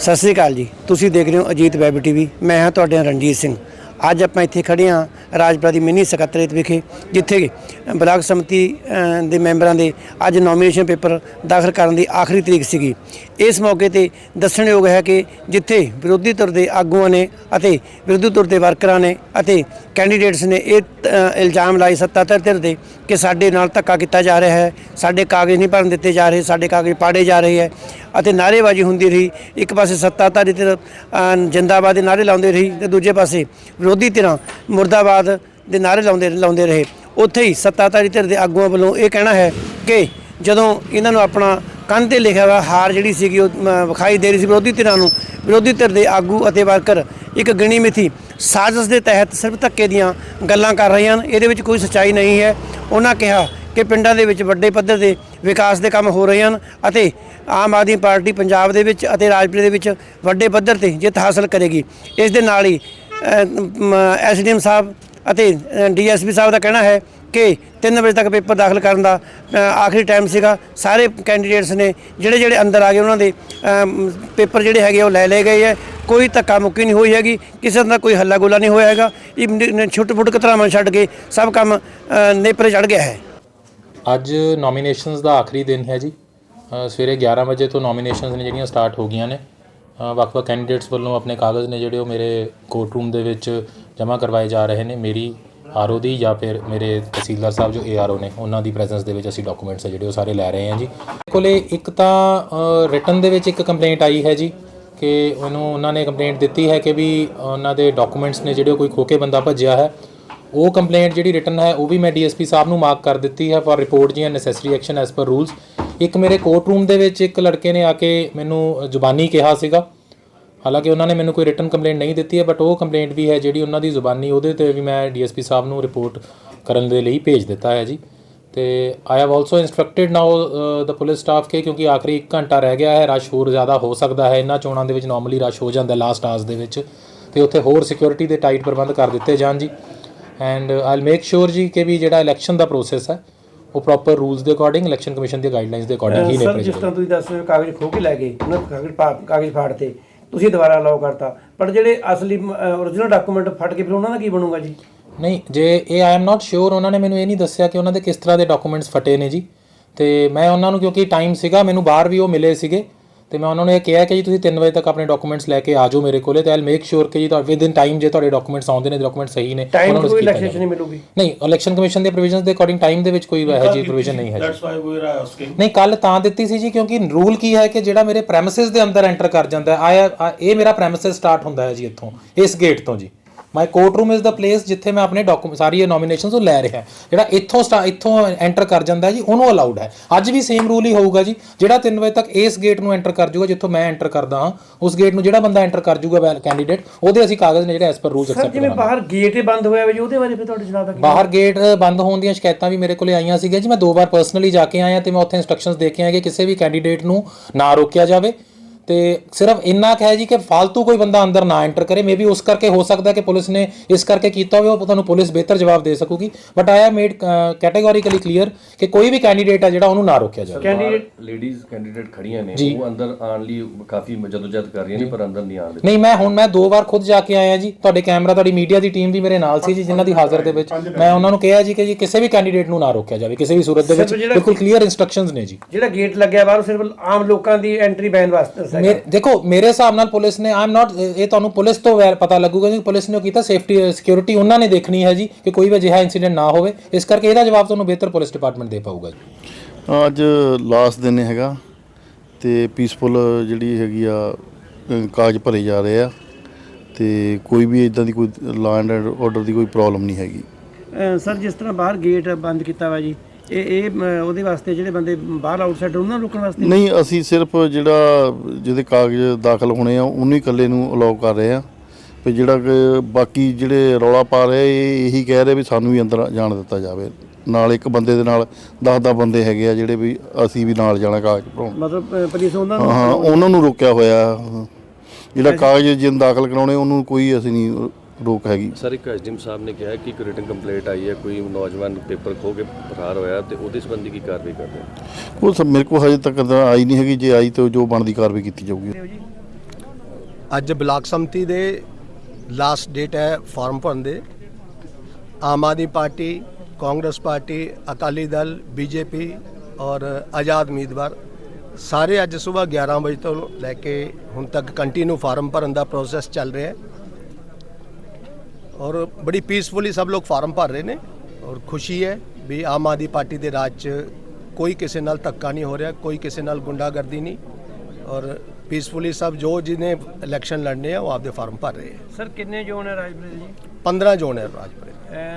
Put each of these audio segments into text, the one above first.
ਸਤਿ ਸ੍ਰੀ ਅਕਾਲ ਜੀ। ਤੁਸੀਂ ਦੇਖ ਰਹੇ ਹੋ ਅਜੀਤ ਵੈਬ ਟੀਵੀ। ਮੈਂ ਹਾਂ ਤੁਹਾਡੇ ਨਾਲ ਰਣਜੀਤ ਸਿੰਘ। ਅੱਜ ਆਪਾਂ ਇੱਥੇ ਖੜੇ ਹਾਂ ਰਾਜਪੁਰਾ ਦੀ ਮਿੰਨੀ ਸਕੱਤਰੇਤ ਵਿਖੇ, ਜਿੱਥੇ ਬਲਾਕ ਸਮਿਤੀ ਦੇ ਮੈਂਬਰਾਂ ਦੇ ਅੱਜ ਨੋਮੀਨੇਸ਼ਨ ਪੇਪਰ ਦਾਖਲ ਕਰਨ ਦੀ ਆਖਰੀ ਤਰੀਕ ਸੀਗੀ। ਇਸ ਮੌਕੇ ਤੇ ਦੱਸਣਯੋਗ ਹੈ ਕਿ ਜਿੱਥੇ ਵਿਰੋਧੀ ਧਿਰ ਦੇ ਆਗੂਆਂ ਨੇ ਅਤੇ ਵਿਰੋਧੀ ਧਿਰ ਦੇ ਵਰਕਰਾਂ ਨੇ ਅਤੇ ਕੈਂਡੀਡੇਟਸ ਨੇ ਇਹ ਇਲਜ਼ਾਮ ਲਾਏ, ਸੱਤਾਧਰ ਧਿਰ ਦੇ ਕਿ ਸਾਡੇ ਨਾਲ ਧੱਕਾ ਕੀਤਾ ਜਾ ਰਿਹਾ ਹੈ, ਸਾਡੇ ਕਾਗਜ਼ ਨਹੀਂ ਭਰਨ ਦਿੱਤੇ ਜਾ ਰਹੇ, ਸਾਡੇ ਕਾਗਜ਼ ਪਾੜੇ ਜਾ ਰਹੇ ਹੈ ਅਤੇ ਨਾਅਰੇਬਾਜ਼ੀ ਹੁੰਦੀ ਰਹੀ। ਇੱਕ ਪਾਸੇ ਸੱਤਾਧਾਰੀ ਧਿਰ ਜਿੰਦਾਬਾਦ ਦੇ ਨਾਅਰੇ ਲਾਉਂਦੇ ਰਹੀ ਤੇ ਦੂਜੇ ਪਾਸੇ ਵਿਰੋਧੀ ਧਿਰਾਂ ਮੁਰਦਾਬਾਦ ਦੇ ਨਾਅਰੇ ਲਾਉਂਦੇ ਲਾਉਂਦੇ ਰਹੇ। ਉੱਥੇ ਹੀ ਸੱਤਾਧਾਰੀ ਧਿਰ ਦੇ ਆਗੂਆਂ ਵੱਲੋਂ ਇਹ ਕਹਿਣਾ ਹੈ ਕਿ ਜਦੋਂ ਇਹਨਾਂ ਨੂੰ ਆਪਣਾ ਕੰਧ ਤੇ ਲਿਖਿਆ ਹੋਇਆ ਹਾਰ ਜਿਹੜੀ ਸੀਗੀ ਉਹ ਵਿਖਾਈ ਦੇ ਰਹੀ ਸੀ ਵਿਰੋਧੀ ਧਿਰਾਂ ਨੂੰ, ਵਿਰੋਧੀ ਧਿਰ ਦੇ ਆਗੂ ਅਤੇ ਵਰਕਰ ਇੱਕ ਗਿਣੀ ਮਿਥੀ ਸਾਜ਼ਿਸ਼ ਦੇ ਤਹਿਤ ਸਿਰਫ ਧੱਕੇ ਦੀਆਂ ਗੱਲਾਂ ਕਰ ਰਹੇ ਹਨ। ਇਹਦੇ ਵਿੱਚ ਕੋਈ ਸੱਚਾਈ ਨਹੀਂ ਹੈ। ਉਹਨਾਂ ਕਿਹਾ ਕਿ ਪਿੰਡਾਂ ਦੇ ਵਿੱਚ ਵੱਡੇ ਪੱਧਰ ਦੇ ਵਿਕਾਸ ਦੇ ਕੰਮ ਹੋ ਰਹੇ ਹਨ ਅਤੇ ਆਮ ਆਦਮੀ ਪਾਰਟੀ ਪੰਜਾਬ ਦੇ ਵਿੱਚ ਅਤੇ ਰਾਜਪੁਰੇ ਦੇ ਵਿੱਚ ਵੱਡੇ ਪੱਧਰ ਤੇ ਜਿੱਤ ਹਾਸਲ ਕਰੇਗੀ। ਇਸ ਦੇ ਨਾਲ ਹੀ ਐਸਡੀਐਮ ਸਾਹਿਬ ਅਤੇ ਡੀਐਸਪੀ ਸਾਹਿਬ ਦਾ ਕਹਿਣਾ ਹੈ ਕਿ 3 ਵਜੇ ਤੱਕ ਪੇਪਰ ਦਾਖਲ ਕਰਨ ਦਾ ਆਖਰੀ ਟਾਈਮ ਸੀਗਾ। ਸਾਰੇ ਕੈਂਡੀਡੇਟਸ ਨੇ ਜਿਹੜੇ ਜਿਹੜੇ ਅੰਦਰ ਆ ਗਏ, ਉਹਨਾਂ ਦੇ ਪੇਪਰ ਜਿਹੜੇ ਹੈਗੇ ਉਹ ਲੈ ਲਏ ਗਏ ਹੈ। ਕੋਈ ਧੱਕਾ ਮੁੱਕੀ ਨਹੀਂ ਹੋਈ ਹੈਗੀ। ਕਿਸੇ ਦਾ ਕੋਈ ਹੱਲਾ ਗੋਲਾ ਨਹੀਂ ਹੋਇਆ ਹੈਗਾ। ਇਹ ਛੁੱਟ ਫੁੱਟ ਕਤਰਾਵਾਂ ਛੱਡ ਕੇ ਸਭ ਕੰਮ ਨੇਪਰੇ ਚੜ ਗਿਆ ਹੈ। ਅੱਜ ਨੋਮੀਨੇਸ਼ਨਸ ਦਾ ਆਖਰੀ ਦਿਨ ਹੈ ਜੀ। ਸਵੇਰੇ 11 ਵਜੇ ਤੋਂ ਨੋਮੀਨੇਸ਼ਨਸ ਨੇ ਜਿਹੜੀਆਂ ਸਟਾਰਟ ਹੋ ਗਈਆਂ ਨੇ। ਵੱਖ-ਵੱਖ ਕੈਂਡੀਡੇਟਸ ਵੱਲੋਂ ਆਪਣੇ ਕਾਗਜ਼ ਨੇ ਜਿਹੜੇ ਉਹ ਮੇਰੇ ਕੋਰਟ ਰੂਮ ਦੇ ਵਿੱਚ ਜਮ੍ਹਾਂ ਕਰਵਾਏ ਜਾ ਰਹੇ ਨੇ, ਮੇਰੀ ਆਰਓ ਦੀ ਜਾਂ ਫਿਰ ਮੇਰੇ ਤਹਿਸੀਲਦਾਰ ਸਾਹਿਬ ਜੋ ਏਆਰਓ ਨੇ, ਉਹਨਾਂ ਦੀ ਪ੍ਰੈਜ਼ੈਂਸ ਦੇ ਵਿੱਚ ਅਸੀਂ ਡਾਕੂਮੈਂਟਸ ਆ ਜਿਹੜੇ ਉਹ ਸਾਰੇ ਲੈ ਰਹੇ ਹਾਂ ਜੀ। ਮੇਰੇ ਕੋਲੇ ਇੱਕ ਤਾਂ ਰਿਟਨ ਦੇ ਵਿੱਚ ਇੱਕ ਕੰਪਲੇਂਟ ਆਈ ਹੈ ਜੀ ਕਿ ਉਹਨੂੰ ਉਹਨਾਂ ਨੇ ਕੰਪਲੇਂਟ ਦਿੱਤੀ ਹੈ ਕਿ ਵੀ ਉਹਨਾਂ ਦੇ ਡਾਕੂਮੈਂਟਸ ਨੇ ਜਿਹੜੇ ਉਹ ਕੋਈ ਖੋ ਕੇ ਬੰਦਾ ਭੱਜਿਆ ਹੈ। ਉਹ ਕੰਪਲੇਂਟ ਜਿਹੜੀ ਰਿਟਨ ਹੈ, ਉਹ ਵੀ ਮੈਂ ਡੀਐਸਪੀ ਸਾਹਿਬ ਨੂੰ ਮਾਰਕ ਕਰ ਦਿੱਤੀ ਹੈ ਫॉर ਰਿਪੋਰਟ ਜੀ necessary action as per rules ਇੱਕ ਮੇਰੇ ਕੋਰਟ ਰੂਮ ਦੇ ਵਿੱਚ ਇੱਕ ਲੜਕੇ ਨੇ ਆ ਕੇ ਮੈਨੂੰ ਜ਼ੁਬਾਨੀ ਕਿਹਾ ਸੀਗਾ। ਹਾਲਾਂਕਿ ਉਹਨਾਂ ਨੇ ਮੈਨੂੰ ਕੋਈ ਰਿਟਨ ਕੰਪਲੇਂਟ ਨਹੀਂ ਦਿੱਤੀ ਹੈ ਬਟ ਉਹ ਕੰਪਲੇਂਟ ਵੀ ਹੈ ਜਿਹੜੀ ਉਹਨਾਂ ਦੀ ਜ਼ੁਬਾਨੀ, ਉਹਦੇ ਤੇ ਵੀ ਮੈਂ ਡੀਐਸਪੀ ਸਾਹਿਬ ਨੂੰ ਰਿਪੋਰਟ ਕਰਨ ਦੇ ਲਈ ਭੇਜ ਦਿੱਤਾ ਹੈ ਜੀ। ਤੇ I have also instructed now the police staff ਕੇ, ਕਿਉਂਕਿ ਆਖਰੀ 1 ਘੰਟਾ ਰਹਿ ਗਿਆ ਹੈ, ਰਸ਼ ਹੋਰ ਜ਼ਿਆਦਾ ਹੋ ਸਕਦਾ ਹੈ। ਇਹਨਾਂ ਚੋਣਾਂ ਦੇ ਵਿੱਚ ਨਾਰਮਲੀ ਰਸ਼ ਹੋ ਜਾਂਦਾ ਲਾਸਟ ਆਸ ਦੇ ਵਿੱਚ। ਤੇ ਉੱਥੇ ਹੋਰ ਸਿਕਿਉਰਿਟੀ ਦੇ ਟਾਈਟ ਪ੍ਰਬੰਧ ਕਰ ਦਿੱਤੇ ਜਾਣ ਜੀ। ਐਂਡ ਆਈਲ ਮੇਕ ਸ਼ੋਰ ਜੀ ਕਿ ਵੀ ਜਿਹੜਾ ਇਲੈਕਸ਼ਨ ਦਾ ਪ੍ਰੋਸੈਸ ਹੈ ਉਹ ਪ੍ਰੋਪਰ ਰੂਲਸ ਦੇ ਅਕੋਰਡਿੰਗ ਇਲੈਕਸ਼ਨ ਕਮਿਸ਼ਨ ਦੀ ਗਾਈਡਲਾਈਨਸ ਦੇ ਅਕੋਰਡਿੰਗ ਹੀ ਸਰ ਨੇਪਰੇ ਜਿਸ ਤਰ੍ਹਾਂ ਤੁਸੀਂ ਦੱਸ ਰਹੇ ਹੋ ਕਾਗਜ਼ ਖੋ ਕੇ ਲੈ ਗਏ ਉਹਨਾਂ ਨੇ ਕਾਗਜ਼ ਪਾ- ਕਾਗਜ਼ ਫਾੜਤੇ ਤੁਸੀਂ ਦੁਬਾਰਾ ਅਲਾਉ ਕਰਤਾ। ਪਰ ਜਿਹੜੇ ਅਸਲੀ origignal ਡਾਕੂਮੈਂਟ ਫਟ ਕੇ ਫਿਰ ਉਹਨਾਂ ਦਾ ਕੀ ਬਣੂਗਾ ਜੀ? ਨਹੀਂ ਜੇ ਇਹ ਆਈ ਐਮ ਨਾਟ ਸ਼ੋਰ ਉਹਨਾਂ ਨੇ ਮੈਨੂੰ ਇਹ ਨਹੀਂ ਦੱਸਿਆ ਕਿ ਉਹਨਾਂ ਦੇ ਕਿਸ ਤਰ੍ਹਾਂ ਦੇ ਡਾਕੂਮੈਂਟਸ ਫਟੇ ਨੇ ਜੀ। ਤੇ ਮੈਂ ਉਹਨਾਂ ਨੂੰ ਕਿਉਂਕਿ ਟਾਈਮ ਸੀਗਾ ਮੈਨੂੰ ਬਾਹਰ ਵੀ ਉਹ ਮਿਲੇ ਸੀਗੇ। ਤੇ ਮੈਂ ਉਹਨਾਂ ਨੂੰ ਇਹ ਕਿਹਾ ਕਿ ਜੀ ਤੁਸੀਂ 3 ਵਜੇ ਤੱਕ ਆਪਣੇ ਡਾਕੂਮੈਂਟਸ ਲੈ ਕੇ ਆ ਜਾਓ ਮੇਰੇ ਕੋਲੇ ਤੇ ਆਈਲ ਮੇਕ ਸ਼ੋਰ ਕਿ ਜੀ ਤੁਹਾਡੇ ਵਿਦ ਇਨ ਟਾਈਮ ਜੇ ਤੁਹਾਡੇ ਡਾਕੂਮੈਂਟਸ ਆਉਂਦੇ ਨੇ ਡਾਕੂਮੈਂਟ ਸਹੀ ਨੇ ਟਾਈਮ ਉਹਨਾਂ ਨੂੰ ਕੋਈ ਰਿਲੈਕਸੇਸ਼ਨ। ਨਹੀਂ ਮਿਲੂਗੀ ਨਹੀਂ ਇਲੈਕਸ਼ਨ ਕਮਿਸ਼ਨ ਦੇ ਪ੍ਰੋਵੀਜ਼ਨਸ ਦੇ ਅਕੋਰਡਿੰਗ ਟਾਈਮ ਦੇ ਵਿੱਚ ਕੋਈ ਇਹੋ ਜਿਹੀ ਪ੍ਰੋਵੀਜ਼ਨ ਨਹੀਂ ਹੈ ਜੀ That's why we were asking. ਨਹੀਂ ਕੱਲ ਤਾਂ ਦਿੱਤੀ ਸੀ ਜੀ ਕਿਉਂਕਿ ਰੂਲ ਕੀ ਹੈ ਕਿ ਜਿਹੜਾ ਮੇਰੇ ਪ੍ਰੈਮਿਸਿਸ ਦੇ ਅੰਦਰ ਐਂਟਰ ਕਰ ਜਾਂਦਾ ਹੈ ਆਇਆ ਆ- ਇਹ ਮੇਰਾ ਪ੍ਰੈਮਿਸਿਸ ਸਟਾਰਟ ਹੁੰਦਾ ਹੈ ਜੀ ਇੱਥੋਂ ਇਸ ਗੇਟ ਤੋਂ ਜੀ my court room is the place ਜਿੱਥੇ ਮੈਂ ਆਪਣੇ ਡਾਕੂਮੈਂਟ ਸਾਰੀ ਨੋਮੀਨੇਸ਼ਨਸ ਉਹ ਲੈ ਰਿਹਾ। ਜਿਹੜਾ ਇੱਥੋਂ ਇੱਥੋਂ ਐਂਟਰ ਕਰ ਜਾਂਦਾ ਜੀ ਉਹਨੂੰ ਅਲਾਉਡ ਹੈ। ਅੱਜ ਵੀ ਸੇਮ ਰੂਲ ਹੀ ਹੋਊਗਾ ਜੀ। ਜਿਹੜਾ 3 ਵਜੇ ਤੱਕ ਇਸ ਗੇਟ ਨੂੰ ਐਂਟਰ ਕਰ ਜਾਊਗਾ ਜਿੱਥੋਂ ਮੈਂ ਐਂਟਰ ਕਰਦਾ ਹਾਂ ਉਸ ਗੇਟ ਨੂੰ ਜਿਹੜਾ ਬੰਦਾ ਐਂਟਰ ਕਰ ਜਾਊਗਾ ਵੈਲ ਕੈਂਡੀਡੇਟ ਉਹਦੇ ਅਸੀਂ ਕਾਗਜ਼ ਨੇ ਜਿਹੜੇ S per rules sir accept ਜਿਵੇਂ ਬਾਹਰ ਗੇਟ ਹੀ ਬੰਦ ਹੋਇਆ ਹੋਇਆ ਜੀ ਉਹਦੇ ਬਾਰੇ ਫਿਰ ਤੁਹਾਡੇ ਜਨਾਬ ਦਾ ਬਾਹਰ ਗੇਟ ਬੰਦ ਹੋਣ ਦੀਆਂ ਸ਼ਿਕਾਇਤਾਂ ਵੀ ਮੇਰੇ ਕੋਲੇ ਆਈਆਂ ਸੀਗੀਆਂ ਜੀ। ਮੈਂ ਦੋ ਵਾਰ ਪਰਸਨਲੀ ਜਾ ਕੇ ਆਇਆ ਤੇ ਮੈਂ ਉੱਥੇ ਇਨਸਟਰਕਸ਼ਨਸ ਦੇ ਕੇ ਆਇਆ ਕਿ ਕਿਸੇ ਵੀ ਕੈਂਡੀਡੇਟ ਨੂੰ ਨਾ ਰੋਕਿਆ ਜਾਵੇ। ਤੇ ਸਿਰਫ ਇੰਨਾ ਕੁ ਹੈ ਜੀ ਕਿ ਫालतू ਕੋਈ ਬੰਦਾ ਅੰਦਰ ਨਾ ਐਂਟਰ ਕਰੇ। ਮੇਬੀ ਉਸ ਕਰਕੇ ਹੋ ਸਕਦਾ ਕਿ ਪੁਲਿਸ ਨੇ ਇਸ ਕਰਕੇ ਕੀਤਾ ਹੋਵੇ ਉਹ ਤੁਹਾਨੂੰ ਪੁਲਿਸ ਬਿਹਤਰ ਜਵਾਬ ਦੇ ਸਕੂਗੀ। But I have made categorically clear ਕਿ ਕੋਈ ਵੀ ਕੈਂਡੀਡੇਟ ਹੈ ਜਿਹੜਾ ਉਹਨੂੰ ਨਾ ਰੋਕਿਆ ਜਾਵੇ। ਕੈਂਡੀਡੇਟ ਲੇਡੀਜ਼ ਕੈਂਡੀਡੇਟ ਖੜੀਆਂ ਨੇ ਉਹ ਅੰਦਰ ਆਉਣ ਲਈ ਕਾਫੀ ਜਦੋਜਹਿਦ ਕਰ ਰਹੀਆਂ ਨੇ ਪਰ ਅੰਦਰ ਨਹੀਂ ਆਉਣ ਨਹੀਂ ਮੈਂ ਹੁਣ ਮੈਂ ਦੋ ਵਾਰ ਖੁਦ ਜਾ ਕੇ ਆਇਆ ਜੀ। ਤੁਹਾਡੇ ਕੈਮਰਾ ਤੁਹਾਡੀ ਮੀਡੀਆ ਦੀ ਟੀਮ ਵੀ ਮੇਰੇ ਨਾਲ ਸੀ ਜੀ ਜਿਨ੍ਹਾਂ ਦੀ ਹਾਜ਼ਰ ਦੇ ਵਿੱਚ। ਮੈਂ ਉਹਨਾਂ ਨੂੰ ਕਿਹਾ ਜੀ ਕਿ ਜੀ ਕਿਸੇ ਵੀ ਕੈਂਡੀਡੇਟ ਨੂੰ ਨਾ ਰੋਕਿਆ ਜਾਵੇ ਕਿਸੇ ਵੀ ਸੂਰਤ ਦੇ ਵਿੱਚ। ਬਿਲਕੁਲ ਕਲੀਅਰ ਇਨਸਟਰਕਸ਼ਨਸ ਨੇ ਜੀ। ਜਿਹੜਾ ਗੇਟ ਲੱਗਿਆ ਬਾਹਰ ਸਿਰਫ ਆਮ ਲੋਕਾਂ ਦੀ ਐਂਟਰੀ ਬੈਨ ਵਾਸਤੇ ਹੈ ਮੇਰੇ ਦੇਖੋ ਮੇਰੇ ਹਿਸਾਬ ਨਾਲ ਪੁਲਿਸ ਨੇ ਆਈ ਐਮ ਨਾਟ ਇਹ ਤੁਹਾਨੂੰ ਪੁਲਿਸ ਤੋਂ ਵੈਰ ਪਤਾ ਲੱਗੂਗਾ ਕਿ ਪੁਲਿਸ ਨੇ ਉਹ ਕੀਤਾ ਸੇਫਟੀ ਸਿਕਿਉਰਿਟੀ ਉਹਨਾਂ ਨੇ ਦੇਖਣੀ ਹੈ ਜੀ ਕਿ ਕੋਈ ਵੀ ਅਜਿਹਾ ਇਨਸੀਡੈਂਟ ਨਾ ਹੋਵੇ। ਇਸ ਕਰਕੇ ਇਹਦਾ ਜਵਾਬ ਤੁਹਾਨੂੰ ਬਿਹਤਰ ਪੁਲਿਸ ਡਿਪਾਰਟਮੈਂਟ ਦੇ ਪਾਊਗਾ ਜੀ। ਅੱਜ ਲਾਸਟ ਦਿਨ ਹੈਗਾ ਤੇ ਪੀਸਫੁਲ ਜਿਹੜੀ ਹੈਗੀ ਆ ਅ, ਕਾਗਜ਼ ਭਰੇ ਜਾ ਰਹੇ ਆ ਤੇ ਕੋਈ ਵੀ ਇਦਾਂ ਦੀ ਕੋਈ ਲਾ ਐਂਡ ਆਰਡਰ ਦੀ ਕੋਈ ਪ੍ਰੋਬਲਮ ਨਹੀਂ ਹੈਗੀ। ਸਰ ਜਿਸ ਤਰ੍ਹਾਂ ਬਾਹਰ ਗੇਟ ਬੰਦ ਕੀਤਾ ਵਾ ਜੀ ਇਹ ਇਹ ਉਹਦੇ ਵਾਸਤੇ ਜਿਹੜੇ ਬੰਦੇ ਬਾਹਰ ਆਊਟਸਾਈਡ ਉਹਨਾਂ ਨੂੰ ਰੋਕਣ ਵਾਸਤੇ? ਨਹੀਂ ਅਸੀਂ ਸਿਰਫ ਜਿਹੜਾ ਜਿਹਦੇ ਕਾਗਜ਼ ਦਾਖਲ ਹੋਣੇ ਆ ਉਹਨੂੰ ਹੀ ਇਕੱਲੇ ਨੂੰ ਅਲਾਉ ਕਰ ਰਹੇ ਆ। ਵੀ ਜਿਹੜਾ ਕਿ ਬਾਕੀ ਜਿਹੜੇ ਰੌਲਾ ਪਾ ਰਹੇ ਇਹ ਇਹੀ ਕਹਿ ਰਹੇ ਵੀ ਸਾਨੂੰ ਵੀ ਅੰਦਰ ਜਾਣ ਦਿੱਤਾ ਜਾਵੇ। ਨਾਲ ਇੱਕ ਬੰਦੇ ਦੇ ਨਾਲ 10-10 ਬੰਦੇ ਹੈਗੇ ਆ ਜਿਹੜੇ ਵੀ ਅਸੀਂ ਵੀ ਨਾਲ ਜਾਣਾ ਕਾਗਜ਼ ਭਰਾਉਣ। ਮਤਲਬ ਪੁਲਿਸ ਉਹਨਾਂ ਨੂੰ ਹਾਂ ਉਹਨਾਂ ਨੂੰ ਰੋਕਿਆ ਹੋਇਆ। ਜਿਹੜਾ ਕਾਗਜ਼ ਜਿਨ ਦਾਖਲ ਕਰਾਉਣੇ ਉਹਨੂੰ ਕੋਈ ਅਸੀਂ ਨਹੀਂ ਰੋਕ ਹੈਗੀ। ਸਰ ਇੱਕ ਐਸਡੀਐਮ ਸਾਹਿਬ ਨੇ ਕਿਹਾ ਕਿ ਇੱਕ ਰਿਟਨ ਕੰਪਲੇਂਟ ਆਈ ਹੈ ਕੋਈ ਨੌਜਵਾਨ ਪੇਪਰ ਖੋ ਕੇ ਫਰਾਰ ਹੋਇਆ ਤੇ ਉਹਦੇ ਸੰਬੰਧੀ ਕੀ ਕਾਰਵਾਈ ਕਰਦੇ ਹੋ? ਉਹ ਸਭ ਮੇਰੇ ਕੋਲ ਹਜੇ ਤੱਕ ਤਾਂ ਆਈ ਨਹੀਂ ਹੈਗੀ ਜੇ ਆਈ ਤਾਂ ਜੋ ਬਣਦੀ ਕਾਰਵਾਈ ਕੀਤੀ ਜਾਊਗੀ। ਅੱਜ ਬਲਾਕ ਸੰਮਤੀ ਦੇ ਲਾਸਟ ਡੇਟ ਹੈ ਫਾਰਮ ਭਰਨ ਦੇ। Aam Aadmi party Congress party Akali Dal BJP ਔਰ ਆਜ਼ਾਦ ਉਮੀਦਵਾਰ ਸਾਰੇ ਅੱਜ ਸਵੇਰ 11 ਵਜੇ ਤੋਂ ਲੈ ਕੇ ਹੁਣ ਤੱਕ ਕੰਟੀਨਿਊ ਫਾਰਮ ਭਰਨ ਦਾ ਪ੍ਰੋਸੈਸ ਚੱਲ ਰਿਹਾ ਹੈ। ਔਰ ਬੜੀ ਪੀਸਫੁਲੀ ਸਭ ਲੋਕ ਫਾਰਮ ਭਰ ਰਹੇ ਨੇ ਔਰ ਖੁਸ਼ੀ ਹੈ ਵੀ ਆਮ ਆਦਮੀ ਪਾਰਟੀ ਦੇ ਰਾਜ 'ਚ ਕੋਈ ਕਿਸੇ ਨਾਲ ਧੱਕਾ ਨਹੀਂ ਹੋ ਰਿਹਾ ਕੋਈ ਕਿਸੇ ਨਾਲ ਗੁੰਡਾਗਰਦੀ ਨਹੀਂ ਔਰ ਪੀਸਫੁਲੀ ਸਭ ਜੋ ਜਿਹਨੇ ਇਲੈਕਸ਼ਨ ਲੜਨੇ ਆ ਉਹ ਆਪਦੇ ਫਾਰਮ ਭਰ ਰਹੇ ਹੈ। ਸਰ ਕਿੰਨੇ ਜ਼ੋਨ ਹੈ ਰਾਜਪੁਰੇ ਜੀ? 15 ਜ਼ੋਨ ਹੈ ਰਾਜਪੁਰੇ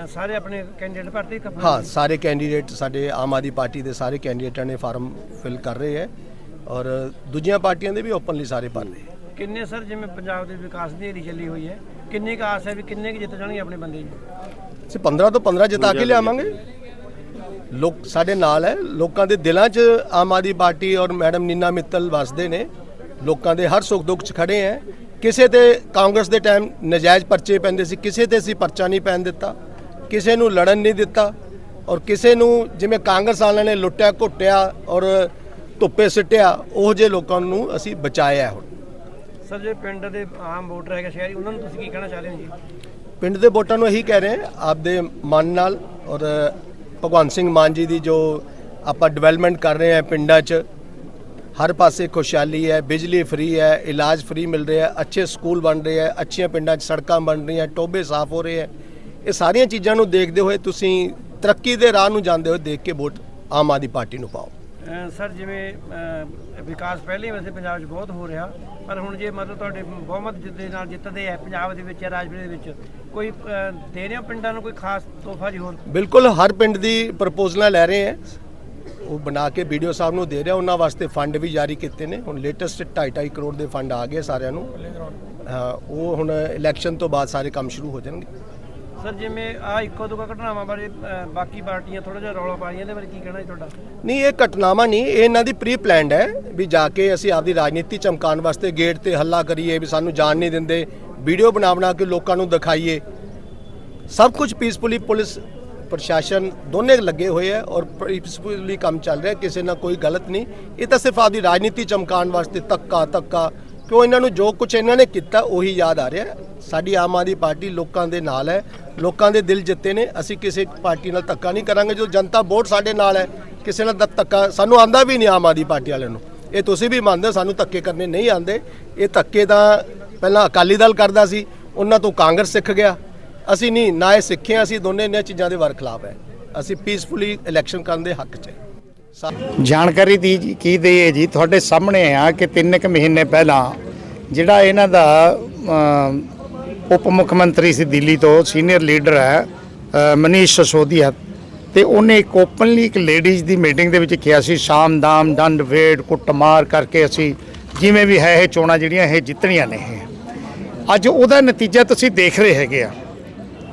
ਸਾਰੇ ਆਪਣੇ ਕੈਂਡੀਡੇਟ ਭਰਤੀ ਹਾਂ ਸਾਰੇ ਕੈਂਡੀਡੇਟ ਸਾਡੇ ਆਮ ਆਦਮੀ ਪਾਰਟੀ ਦੇ ਸਾਰੇ ਕੈਂਡੀਡੇਟਾਂ ਨੇ ਫਾਰਮ ਫਿਲ ਕਰ ਰਹੇ ਹੈ ਔਰ ਦੂਜੀਆਂ ਪਾਰਟੀਆਂ ਦੇ ਵੀ ਓਪਨਲੀ ਸਾਰੇ ਭਰ ਰਹੇ ਕਿੰਨੇ ਸਰ ਜਿਵੇਂ ਪੰਜਾਬ ਦੇ ਵਿਕਾਸ ਦੀ ਹੇਰੀ ਚੱਲੀ ਹੋਈ ਹੈ? ਕਿੰਨੀ ਕੁ ਆਸ ਹੈ ਵੀ ਕਿੰਨੇ ਕੁ ਜਿੱਤ ਜਾਣਗੇ ਆਪਣੇ ਬੰਦੇ ਜੀ? ਅਸੀਂ 15 ਤੋਂ 15 ਜਿਤਾ ਕੇ ਲਿਆਵਾਂਗੇ। ਲੋਕ ਸਾਡੇ ਨਾਲ ਹੈ। ਲੋਕਾਂ ਦੇ ਦਿਲਾਂ 'ਚ ਆਮ ਆਦਮੀ ਪਾਰਟੀ ਔਰ ਮੈਡਮ ਨੀਨਾ ਮਿੱਤਲ ਵਸਦੇ ਨੇ। ਲੋਕਾਂ ਦੇ ਹਰ ਸੁੱਖ ਦੁੱਖ 'ਚ ਖੜੇ ਹੈ। ਕਿਸੇ ਤੇ ਕਾਂਗਰਸ ਦੇ ਟਾਈਮ ਨਜਾਇਜ਼ ਪਰਚੇ ਪੈਂਦੇ ਸੀ। ਕਿਸੇ ਤੇ ਅਸੀਂ ਪਰਚਾ ਨਹੀਂ ਪੈਣ ਦਿੱਤਾ। ਕਿਸੇ ਨੂੰ ਲੜਨ ਨਹੀਂ ਦਿੱਤਾ। ਔਰ ਕਿਸੇ ਨੂੰ ਜਿਵੇਂ ਕਾਂਗਰਸ ਵਾਲਿਆਂ ਨੇ ਲੁੱਟਿਆ ਘੁੱਟਿਆ ਔਰ ਧੁੱਪੇ ਸਿੱਟਿਆ ਉਹ ਜਿਹੇ ਲੋਕਾਂ ਨੂੰ ਅਸੀਂ ਬਚਾਇਆ ਹੁਣ। ਸਰ ਜੇ ਪਿੰਡ ਦੇ ਆਮ ਵੋਟਰ ਹੈਗੇ ਸ਼ਹਿਰੀ ਉਹਨਾਂ ਨੂੰ ਤੁਸੀਂ ਕੀ ਕਹਿਣਾ ਚਾਹਦੇ ਹੋ ਜੀ? ਪਿੰਡ ਦੇ ਵੋਟਰਾਂ ਨੂੰ ਇਹੀ ਕਹਿ ਰਹੇ ਆਪਦੇ ਮਨ ਨਾਲ ਔਰ ਭਗਵੰਤ ਸਿੰਘ ਮਾਨ ਜੀ ਦੀ ਜੋ ਆਪਾਂ ਡਿਵੈਲਪਮੈਂਟ ਕਰ ਰਹੇ ਹਾਂ ਪਿੰਡਾਂ 'ਚ ਹਰ ਪਾਸੇ ਖੁਸ਼ਹਾਲੀ ਹੈ ਬਿਜਲੀ ਫ੍ਰੀ ਹੈ ਇਲਾਜ ਫ੍ਰੀ ਮਿਲ ਰਿਹਾ ਹੈ ਅੱਛੇ ਸਕੂਲ ਬਣ ਰਹੇ ਹੈ ਅੱਛੀਆਂ ਪਿੰਡਾਂ 'ਚ ਸੜਕਾਂ ਬਣ ਰਹੀਆਂ ਟੋਬੇ ਸਾਫ਼ ਹੋ ਰਹੇ ਹੈ। ਇਹ ਸਾਰੀਆਂ ਚੀਜ਼ਾਂ ਨੂੰ ਦੇਖਦੇ ਹੋਏ ਤੁਸੀਂ ਤਰੱਕੀ ਦੇ ਰਾਹ ਨੂੰ ਜਾਂਦੇ ਹੋਏ ਦੇਖ ਕੇ ਵੋਟ ਆਮ ਆਦਮੀ ਪਾਰਟੀ ਨੂੰ ਪਾਓ। ਸਰ ਜਿਵੇਂ ਵਿਕਾਸ ਪਹਿਲੇ ਵੈਸੇ ਪੰਜਾਬ 'ਚ ਬਹੁਤ ਹੋ ਰਿਹਾ। ਪਰ ਹੁਣ ਜੇ ਮਤਲਬ ਤੁਹਾਡੇ ਬਹੁਮਤ ਦੇ ਨਾਲ ਜਿੱਤਦੇ ਆ, ਪੰਜਾਬ ਦੇ ਵਿੱਚ ਰਾਜਪੁਰੇ ਦੇ ਵਿੱਚ, ਕੋਈ ਦੇ ਰਹੇ ਹੋ ਪਿੰਡਾਂ ਨੂੰ ਕੋਈ ਖਾਸ ਤੋਹਫਾ ਜੀ ਹੋਰ? ਬਿਲਕੁਲ, ਹਰ ਪਿੰਡ ਦੀ ਪ੍ਰਪੋਜ਼ਲਾਂ ਲੈ ਰਹੇ ਹੈ ਉਹ ਬਣਾ ਕੇ ਵੀਡੀਓ ਸਾਹਿਬ ਨੂੰ ਦੇ ਰਿਹਾ, ਉਹਨਾਂ ਵਾਸਤੇ ਫੰਡ ਵੀ ਜਾਰੀ ਕੀਤੇ ਨੇ। ਹੁਣ ਲੇਟੈਸਟ 2.5 ਕਰੋੜ ਦੇ ਫੰਡ ਆ ਗਏ ਸਾਰਿਆਂ ਨੂੰ। ਹਾਂ, ਉਹ ਹੁਣ ਇਲੈਕਸ਼ਨ ਤੋਂ ਬਾਅਦ ਸਾਰੇ ਕੰਮ ਸ਼ੁਰੂ ਹੋ ਜਾਣਗੇ। ਸਰ, ਜਿਵੇਂ ਆ ਇੱਕੋ ਦੁੱਕਾ ਘਟਨਾਵਾਂ ਬਾਰੇ ਬਾਕੀ ਪਾਰਟੀਆਂ ਥੋੜਾ ਜਿਹਾ ਰੌਲਾ ਪਾ ਰਹੀਆਂ ਇਹਦੇ ਬਾਰੇ ਕੀ ਕਹਿਣਾ ਜੀ ਤੁਹਾਡਾ? ਨਹੀਂ, ਇਹ ਘਟਨਾਵਾਂ ਨਹੀਂ, ਇਹ ਇਹਨਾਂ ਦੀ ਪ੍ਰੀ ਪਲਾਨਡ ਹੈ ਵੀ ਜਾ ਕੇ ਅਸੀਂ ਆਪਦੀ ਰਾਜਨੀਤੀ ਚਮਕਾਉਣ ਵਾਸਤੇ ਗੇਟ ਤੇ ਹੱਲਾ ਕਰੀਏ, ਵੀ ਸਾਨੂੰ ਜਾਣ ਨਹੀਂ ਦਿੰਦੇ, ਵੀਡੀਓ ਬਣਾ ਬਣਾ ਕੇ ਲੋਕਾਂ ਨੂੰ ਦਿਖਾਈਏ। ਸਭ ਕੁਝ ਪੀਸਫੁਲੀ ਪੁਲਿਸ, ਪ੍ਰਸ਼ਾਸਨ ਦੋਨੇ ਲੱਗੇ ਹੋਏ ਹੈ ਔਰ ਪੀਸਫੁਲੀ ਕੰਮ ਚੱਲ ਰਿਹਾ, ਕਿਸੇ ਨਾਲ ਕੋਈ ਗਲਤ ਨਹੀਂ। ਇਹ ਤਾਂ ਸਿਰਫ ਆਪਦੀ ਰਾਜਨੀਤੀ ਚਮਕਾਉਣ ਵਾਸਤੇ ਤੱਕਾ ਤੱਕਾ ਕਿਉਂ ਇਹਨਾਂ ਨੂੰ ਜੋ ਕੁਝ ਇਹਨਾਂ ਨੇ ਕੀਤਾ ਉਹੀ ਯਾਦ ਆ ਰਿਹਾ ਸਾਡੀ ਆਮ ਆਦਮੀ ਪਾਰਟੀ ਲੋਕਾਂ ਦੇ ਨਾਲ ਹੈ ਲੋਕਾਂ ਦੇ ਦਿਲ ਜਿੱਤੇ ਨੇ। ਅਸੀਂ ਕਿਸੇ ਪਾਰਟੀ ਨਾਲ ਧੱਕਾ ਨਹੀਂ ਕਰਾਂਗੇ। ਜੋ ਜਨਤਾ ਵੋਟ ਸਾਡੇ ਨਾਲ ਹੈ ਕਿਸੇ ਨਾਲ ਧੱਕਾ ਸਾਨੂੰ ਆਂਦਾ ਵੀ ਨਹੀਂ ਆਮ ਆਦਮੀ ਪਾਰਟੀ ਵਾਲਿਆਂ ਨੂੰ। ਇਹ ਤੁਸੀਂ ਵੀ ਮੰਨਦੇ ਹੋ, ਸਾਨੂੰ ਧੱਕੇ ਕਰਨੇ ਨਹੀਂ ਆਂਦੇ। ਇਹ ਧੱਕੇ ਤਾਂ ਪਹਿਲਾਂ ਅਕਾਲੀ ਦਲ ਕਰਦਾ ਸੀ ਉਹਨਾਂ ਤੋਂ ਕਾਂਗਰਸ ਸਿੱਖ ਗਿਆ। ਅਸੀਂ ਨਹੀਂ ਨਾ ਇਹ ਸਿੱਖੇ ਹਾਂ, ਅਸੀਂ ਦੋਨੇ ਇਹਨਾਂ ਚੀਜ਼ਾਂ ਦੇ ਵਰ ਖਿਲਾਫ ਹੈ। ਅਸੀਂ ਪੀਸਫੁਲੀ ਇਲੈਕਸ਼ਨ ਕਰਨ ਦੇ ਹੱਕ 'ਚ ਜਾਣਕਾਰੀ ਦੀ ਜੀ- ਕੀ ਦਈਏ ਜੀ? ਤੁਹਾਡੇ ਸਾਹਮਣੇ ਆ ਕਿ ਤਿੰਨ ਕੁ ਮਹੀਨੇ ਪਹਿਲਾਂ ਜਿਹੜਾ ਇਹਨਾਂ ਦਾ ਉਪ ਮੁੱਖ ਮੰਤਰੀ ਸੀ ਦਿੱਲੀ ਤੋਂ, ਸੀਨੀਅਰ ਲੀਡਰ ਹੈ ਮਨੀਸ਼ ਸਸੋਦੀਆ ਤੇ ਉਹਨੇ ਇੱਕ ਓਪਨਲੀ ਇੱਕ ਲੇਡੀਜ਼ ਦੀ ਮੀਟਿੰਗ ਦੇ ਵਿੱਚ ਕਿਹਾ ਸੀ ਸ਼ਾਮ ਦਾਮ ਡੰਡ ਵੇੜ ਕੁੱਟਮਾਰ ਕਰਕੇ ਅਸੀਂ ਜਿਵੇਂ ਵੀ ਹੈ ਇਹ ਚੋਣਾਂ ਜਿਹੜੀਆਂ ਇਹ ਜਿੱਤਣੀਆਂ ਨੇ ਇਹ। ਅੱਜ ਉਹਦਾ ਨਤੀਜਾ ਤੁਸੀਂ ਦੇਖ ਰਹੇ ਹੈਗੇ ਆ,